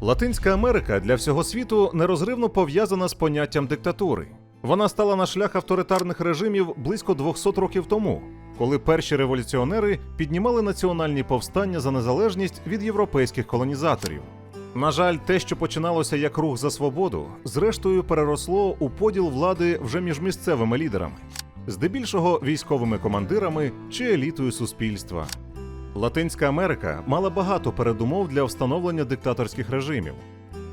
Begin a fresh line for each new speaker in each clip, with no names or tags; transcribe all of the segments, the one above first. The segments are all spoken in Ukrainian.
Латинська Америка для всього світу нерозривно пов'язана з поняттям диктатури. Вона стала на шлях авторитарних режимів близько 200 років тому, коли перші революціонери піднімали національні повстання за незалежність від європейських колонізаторів. На жаль, те, що починалося як рух за свободу, зрештою переросло у поділ влади вже між місцевими лідерами, здебільшого військовими командирами чи елітою суспільства. Латинська Америка мала багато передумов для встановлення диктаторських режимів.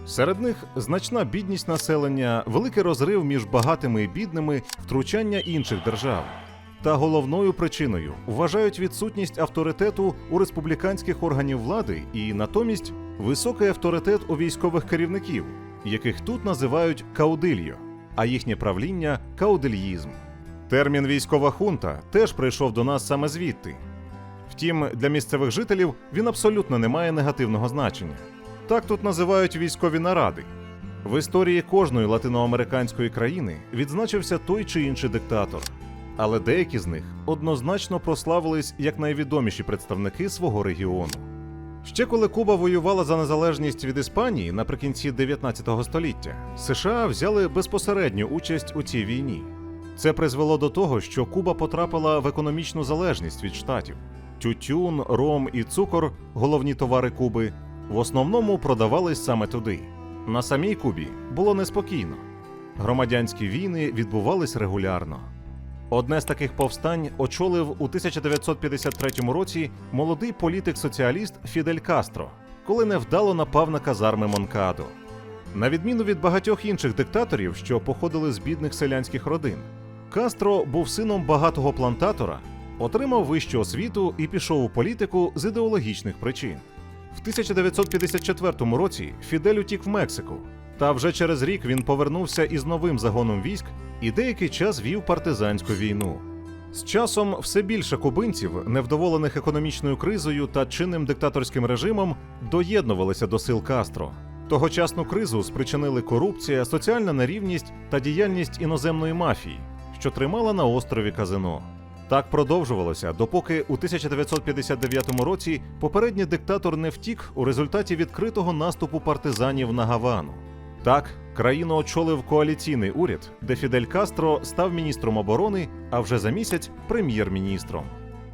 Серед них значна бідність населення, великий розрив між багатими і бідними, втручання інших держав. Та головною причиною вважають відсутність авторитету у республіканських органів влади і натомість високий авторитет у військових керівників, яких тут називають каудильо, а їхнє правління каудильїзм. Термін військова хунта теж прийшов до нас саме звідти. Втім, для місцевих жителів він абсолютно не має негативного значення. Так тут називають військові наради. В історії кожної латиноамериканської країни відзначився той чи інший диктатор, але деякі з них однозначно прославились як найвідоміші представники свого регіону. Ще коли Куба воювала за незалежність від Іспанії наприкінці 19 століття, США взяли безпосередню участь у цій війні. Це призвело до того, що Куба потрапила в економічну залежність від штатів. Тютюн, ром і цукор, головні товари Куби, в основному продавались саме туди. На самій Кубі було неспокійно. Громадянські війни відбувались регулярно. Одне з таких повстань очолив у 1953 році молодий політик-соціаліст Фідель Кастро, коли невдало напав на казарми Монкадо. На відміну від багатьох інших диктаторів, що походили з бідних селянських родин, Кастро був сином багатого плантатора, отримав вищу освіту і пішов у політику з ідеологічних причин. В 1954 році Фідель утік в Мексику, та вже через рік він повернувся із новим загоном військ і деякий час вів партизанську війну. З часом все більше кубинців, невдоволених економічною кризою та чинним диктаторським режимом, доєднувалися до сил Кастро. Тогочасну кризу спричинили корупція, соціальна нерівність та діяльність іноземної мафії, що тримала на острові казино. Так продовжувалося, допоки у 1959 році попередній диктатор не втік у результаті відкритого наступу партизанів на Гавану. Так, країну очолив коаліційний уряд, де Фідель Кастро став міністром оборони, а вже за місяць прем'єр-міністром.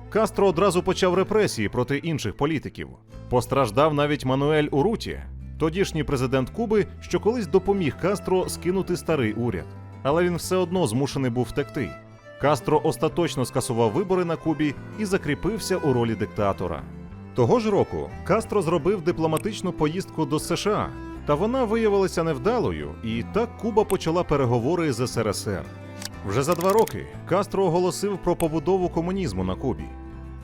Кастро одразу почав репресії проти інших політиків. Постраждав навіть Мануель Уруті, тодішній президент Куби, що колись допоміг Кастро скинути старий уряд. Але він все одно змушений був втекти. Кастро остаточно скасував вибори на Кубі і закріпився у ролі диктатора. Того ж року Кастро зробив дипломатичну поїздку до США, та вона виявилася невдалою, і так Куба почала переговори з СРСР. Вже за два роки Кастро оголосив про побудову комунізму на Кубі.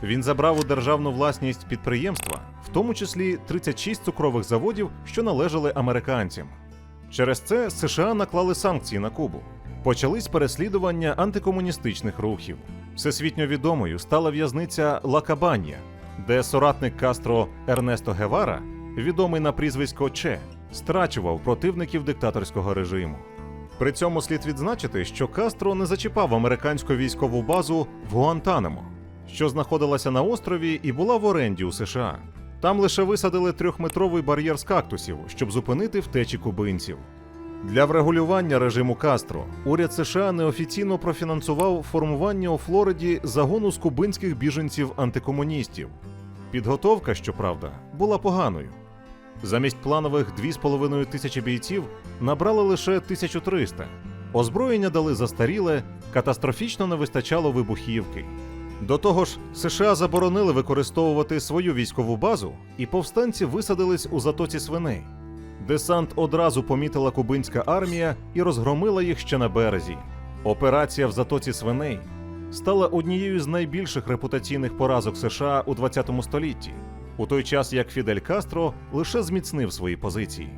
Він забрав у державну власність підприємства, в тому числі 36 цукрових заводів, що належали американцям. Через це США наклали санкції на Кубу. Почались переслідування антикомуністичних рухів. Всесвітньо відомою стала в'язниця Лакабанія, де соратник Кастро Ернесто Гевара, відомий на прізвисько Че, страчував противників диктаторського режиму. При цьому слід відзначити, що Кастро не зачіпав американську військову базу в Гуантанамо, що знаходилася на острові і була в оренді у США. Там лише висадили трьохметровий бар'єр з кактусів, щоб зупинити втечі кубинців. Для врегулювання режиму Кастро уряд США неофіційно профінансував формування у Флориді загону з кубинських біженців-антикомуністів. Підготовка, щоправда, була поганою. Замість планових 2,5 тисячі бійців набрали лише 1300. Озброєння дали застаріле, катастрофічно не вистачало вибухівки. До того ж, США заборонили використовувати свою військову базу, і повстанці висадились у затоці свиней. Десант одразу помітила кубинська армія і розгромила їх ще на березі. Операція в затоці свиней стала однією з найбільших репутаційних поразок США у 20 столітті, у той час як Фідель Кастро лише зміцнив свої позиції.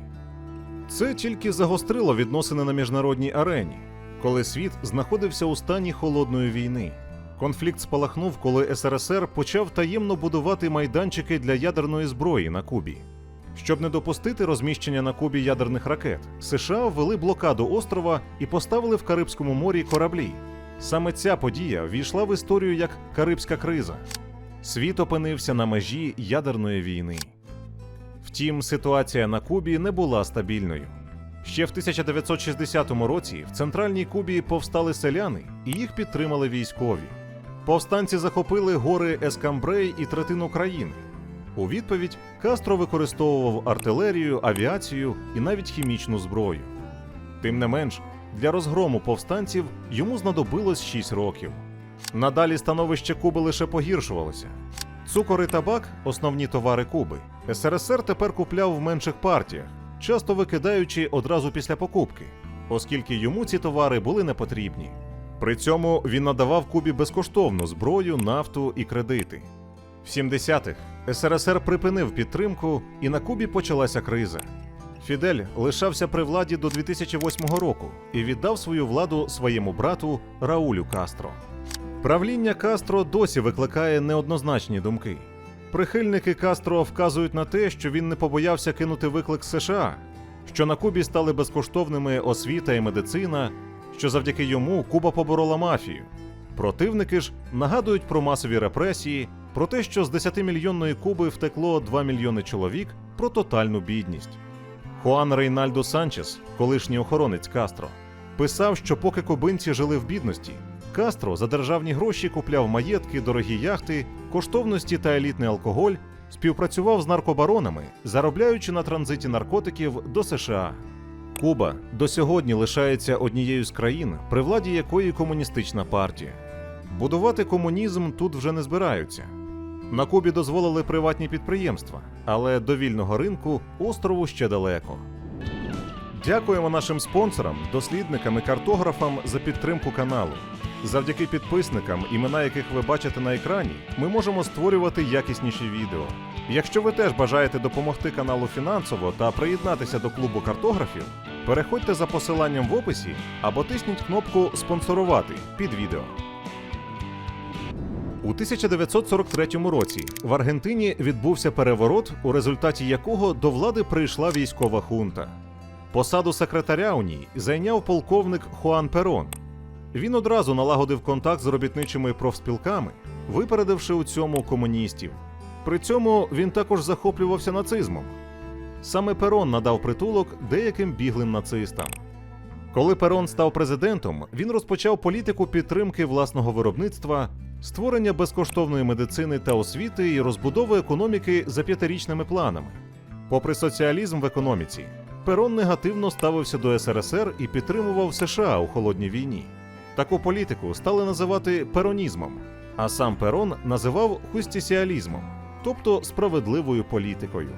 Це тільки загострило відносини на міжнародній арені, коли світ знаходився у стані холодної війни. Конфлікт спалахнув, коли СРСР почав таємно будувати майданчики для ядерної зброї на Кубі. Щоб не допустити розміщення на Кубі ядерних ракет, США ввели блокаду острова і поставили в Карибському морі кораблі. Саме ця подія війшла в історію як Карибська криза. Світ опинився на межі ядерної війни. Втім, ситуація на Кубі не була стабільною. Ще в 1960 році в центральній Кубі повстали селяни і їх підтримали військові. Повстанці захопили гори Ескамбрей і третину країни. У відповідь Кастро використовував артилерію, авіацію і навіть хімічну зброю. Тим не менш, для розгрому повстанців йому знадобилось 6 років. Надалі становище Куби лише погіршувалося. Цукор і табак основні товари Куби. СРСР тепер купляв в менших партіях, часто викидаючи одразу після покупки, оскільки йому ці товари були не потрібні. При цьому він надавав Кубі безкоштовно зброю, нафту і кредити. В 70-х СРСР припинив підтримку, і на Кубі почалася криза. Фідель лишався при владі до 2008 року і віддав свою владу своєму брату Раулю Кастро. Правління Кастро досі викликає неоднозначні думки. Прихильники Кастро вказують на те, що він не побоявся кинути виклик США, що на Кубі стали безкоштовними освіта і медицина, що завдяки йому Куба поборола мафію. Противники ж нагадують про масові репресії, про те, що з 10-мільйонної Куби втекло 2 мільйони чоловік, про тотальну бідність. Хуан Рейнальдо Санчес, колишній охоронець Кастро, писав, що поки кубинці жили в бідності, Кастро за державні гроші купляв маєтки, дорогі яхти, коштовності та елітний алкоголь, співпрацював з наркобаронами, заробляючи на транзиті наркотиків до США. Куба до сьогодні лишається однією з країн, при владі якої комуністична партія. Будувати комунізм тут вже не збираються. На Кубі дозволили приватні підприємства, але до вільного ринку острову ще далеко. Дякуємо нашим спонсорам, дослідникам і картографам за підтримку каналу. Завдяки підписникам, імена яких ви бачите на екрані, ми можемо створювати якісніші відео. Якщо ви теж бажаєте допомогти каналу фінансово та приєднатися до клубу картографів, переходьте за посиланням в описі або тисніть кнопку Спонсорувати під відео. У 1943 році в Аргентині відбувся переворот, у результаті якого до влади прийшла військова хунта. Посаду секретаря у ній зайняв полковник Хуан Перон. Він одразу налагодив контакт з робітничими профспілками, випередивши у цьому комуністів. При цьому він також захоплювався нацизмом. Саме Перон надав притулок деяким біглим нацистам. Коли Перон став президентом, він розпочав політику підтримки власного виробництва, створення безкоштовної медицини та освіти і розбудови економіки за п'ятирічними планами. Попри соціалізм в економіці, Перон негативно ставився до СРСР і підтримував США у холодній війні. Таку політику стали називати перонізмом, а сам Перон називав хустісіалізмом, тобто справедливою політикою.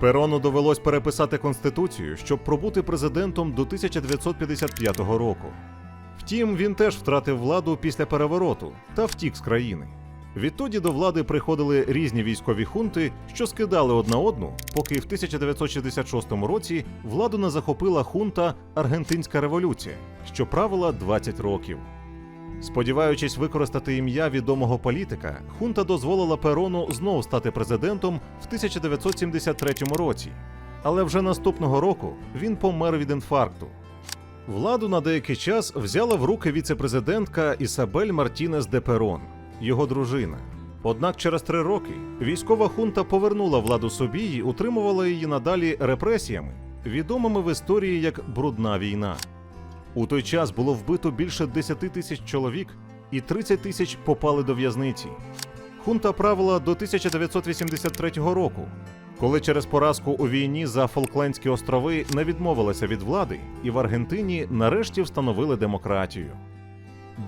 Перону довелось переписати конституцію, щоб пробути президентом до 1955 року. Втім, він теж втратив владу після перевороту та втік з країни. Відтоді до влади приходили різні військові хунти, що скидали одна одну, поки в 1966 році владу не захопила хунта Аргентинська революція, що правила 20 років. Сподіваючись використати ім'я відомого політика, хунта дозволила Перону знову стати президентом в 1973 році. Але вже наступного року він помер від інфаркту. Владу на деякий час взяла в руки віцепрезидентка Ісабель Мартінес де Перон, його дружина. Однак через три роки військова хунта повернула владу собі і утримувала її надалі репресіями, відомими в історії як брудна війна. У той час було вбито більше 10 тисяч чоловік, і 30 тисяч попали до в'язниці. Хунта правила до 1983 року, коли через поразку у війні за Фолклендські острови не відмовилася від влади, і в Аргентині нарешті встановили демократію.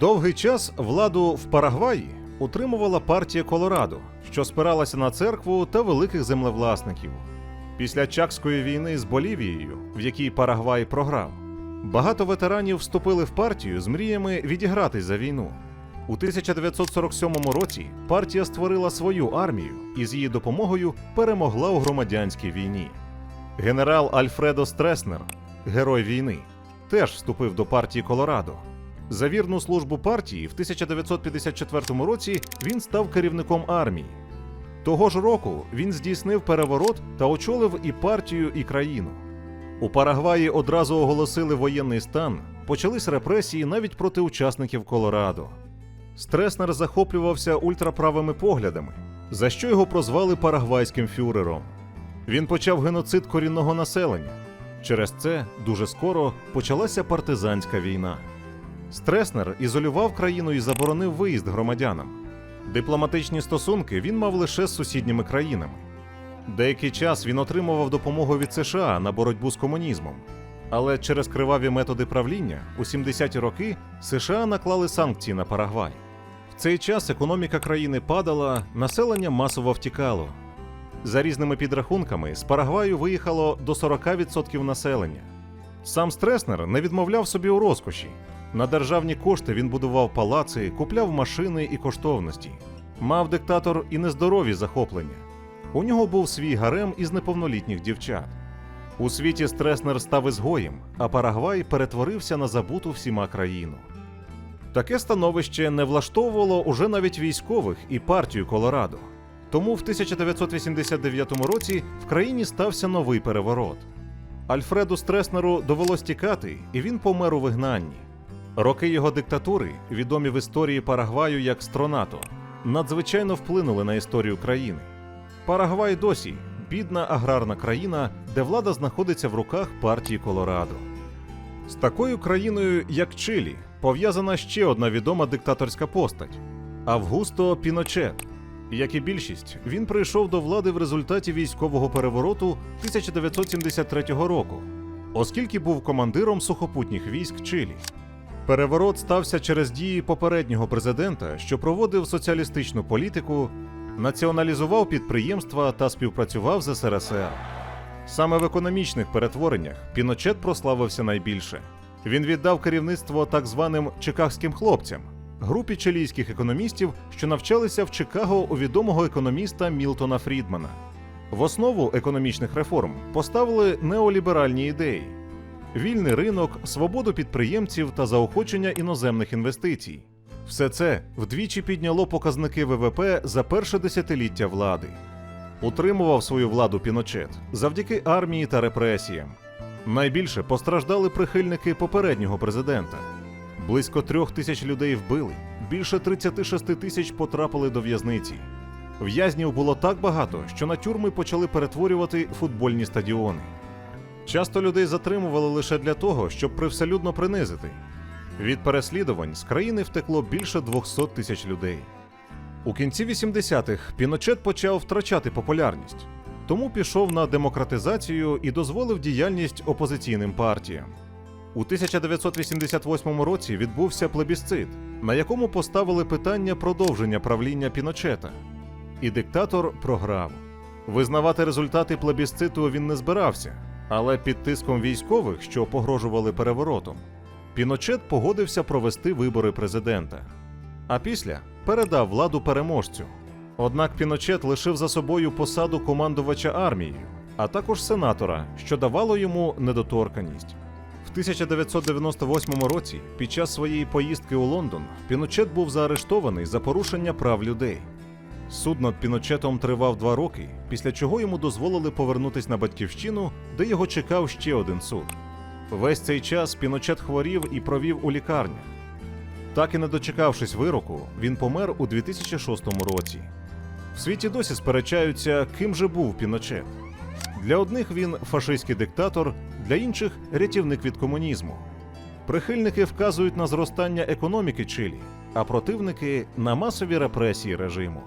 Довгий час владу в Парагваї утримувала партія Колорадо, що спиралася на церкву та великих землевласників. Після Чакської війни з Болівією, в якій Парагвай програв, багато ветеранів вступили в партію з мріями відігратись за війну. У 1947 році партія створила свою армію і з її допомогою перемогла у громадянській війні. Генерал Альфредо Стреснер, герой війни, теж вступив до партії Колорадо. За вірну службу партії в 1954 році він став керівником армії. Того ж року він здійснив переворот та очолив і партію, і країну. У Парагваї одразу оголосили воєнний стан, почались репресії навіть проти учасників Колорадо. Стреснер захоплювався ультраправими поглядами, за що його прозвали парагвайським фюрером. Він почав геноцид корінного населення. Через це дуже скоро почалася партизанська війна. Стреснер ізолював країну і заборонив виїзд громадянам. Дипломатичні стосунки він мав лише з сусідніми країнами. Деякий час він отримував допомогу від США на боротьбу з комунізмом. Але через криваві методи правління у 70-ті роки США наклали санкції на Парагвай. Цей час економіка країни падала, населення масово втікало. За різними підрахунками, з Парагваю виїхало до 40% населення. Сам Стреснер не відмовляв собі у розкоші. На державні кошти він будував палаци, купляв машини і коштовності. Мав диктатор і нездорові захоплення. У нього був свій гарем із неповнолітніх дівчат. У світі Стреснер став ізгоєм, а Парагвай перетворився на забуту всіма країну. Таке становище не влаштовувало уже навіть військових і партію Колорадо. Тому в 1989 році в країні стався новий переворот. Альфреду Стреснеру довелось тікати, і він помер у вигнанні. Роки його диктатури, відомі в історії Парагваю як Стронато, надзвичайно вплинули на історію країни. Парагвай досі бідна аграрна країна, де влада знаходиться в руках партії Колорадо. З такою країною, як Чилі, пов'язана ще одна відома диктаторська постать Августо Піночет. Як і більшість, він прийшов до влади в результаті військового перевороту 1973 року, оскільки був командиром сухопутніх військ Чилі. Переворот стався через дії попереднього президента, що проводив соціалістичну політику, націоналізував підприємства та співпрацював з СРСР. Саме в економічних перетвореннях Піночет прославився найбільше. Він віддав керівництво так званим чикагським хлопцям, групі чилійських економістів, що навчалися в Чикаго у відомого економіста Мілтона Фрідмана. В основу економічних реформ поставили неоліберальні ідеї: вільний ринок, свободу підприємців та заохочення іноземних інвестицій. Все це вдвічі підняло показники ВВП за перше десятиліття влади. Утримував свою владу Піночет завдяки армії та репресіям. Найбільше постраждали прихильники попереднього президента. Близько трьох тисяч людей вбили, більше 36 тисяч потрапили до в'язниці. В'язнів було так багато, що на тюрми почали перетворювати футбольні стадіони. Часто людей затримували лише для того, щоб привселюдно принизити. Від переслідувань з країни втекло більше 200 тисяч людей. У кінці 80-х Піночет почав втрачати популярність, тому пішов на демократизацію і дозволив діяльність опозиційним партіям. У 1988 році відбувся плебісцит, на якому поставили питання продовження правління Піночета. І диктатор програв. Визнавати результати плебісциту він не збирався, але під тиском військових, що погрожували переворотом, Піночет погодився провести вибори президента. А після передав владу переможцю. Однак Піночет лишив за собою посаду командувача армією, а також сенатора, що давало йому недоторканість. В 1998 році, під час своєї поїздки у Лондон, Піночет був заарештований за порушення прав людей. Суд над Піночетом тривав два роки, після чого йому дозволили повернутись на батьківщину, де його чекав ще один суд. Весь цей час Піночет хворів і провів у лікарнях. Так і не дочекавшись вироку, він помер у 2006 році. В світі досі сперечаються, ким же був Піночет. Для одних він фашистський диктатор, для інших рятівник від комунізму. Прихильники вказують на зростання економіки Чилі, а противники на масові репресії режиму.